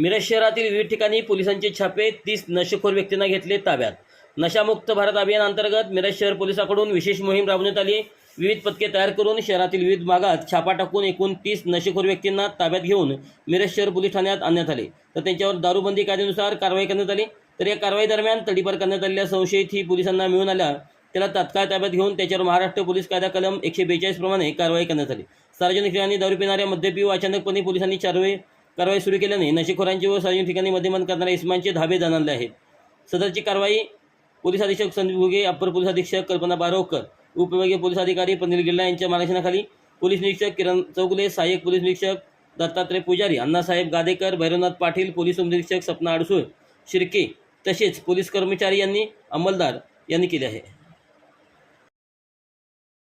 मिरज शहरातील विविध ठिकाणी पोलिसांचे छापे तीस नशेखोर व्यक्तींना घेतले ताब्यात. नशामुक्त भारत अभियान अंतर्गत मिरज शहर पोलिसांकडून विशेष मोहीम राबवण्यात आली विविध पथके तयार करून शहरातील विविध भागात छापा टाकून एकूण तीस नशेखोर व्यक्तींना ताब्यात घेऊन मिरज शहर पोलीस ठाण्यात आणण्यात आले. तर त्यांच्यावर दारूबंदी कायद्यानुसार कारवाई करण्यात आली. तर या कारवाई दरम्यान तडीपार करण्यात आलेल्या संशयित ही पोलिसांना मिळून आल्या. त्याला तात्काळ ताब्यात घेऊन त्याच्यावर महाराष्ट्र पोलीस कायदा कलम एकशे बेचाळीस प्रमाणे कारवाई करण्यात आली. सार्वजनिक ठिकाणी दारू पिणाऱ्या मद्यपी व अचानकपणे पोलिसांनी चारवे कारवाई सुरू केल्याने नशेखोरांची व सार्वजनिक ठिकाणी मध्यमान करणाऱ्या इस्मांचे धाबे जाणले आहेत. सदरची कारवाई पोलीस अधीक्षक संदीप घुगे अप्पर पोलीस अधीक्षक कल्पना बारोकर उपविभागीय पोलीस अधिकारी पनील गिल्ला यांच्या मार्गदर्शनाखाली पोलीस निरीक्षक किरण चौगुले सहाय्यक पोलीस निरीक्षक दत्तात्रय पुजारी अण्णासाहेब गादेकर भैरवनाथ पाटील पोलीस उपनिरीक्षक सपना अडसूळ शिर्के तसेच पोलीस कर्मचारी यांनी अंमलदार यांनी केले आहे.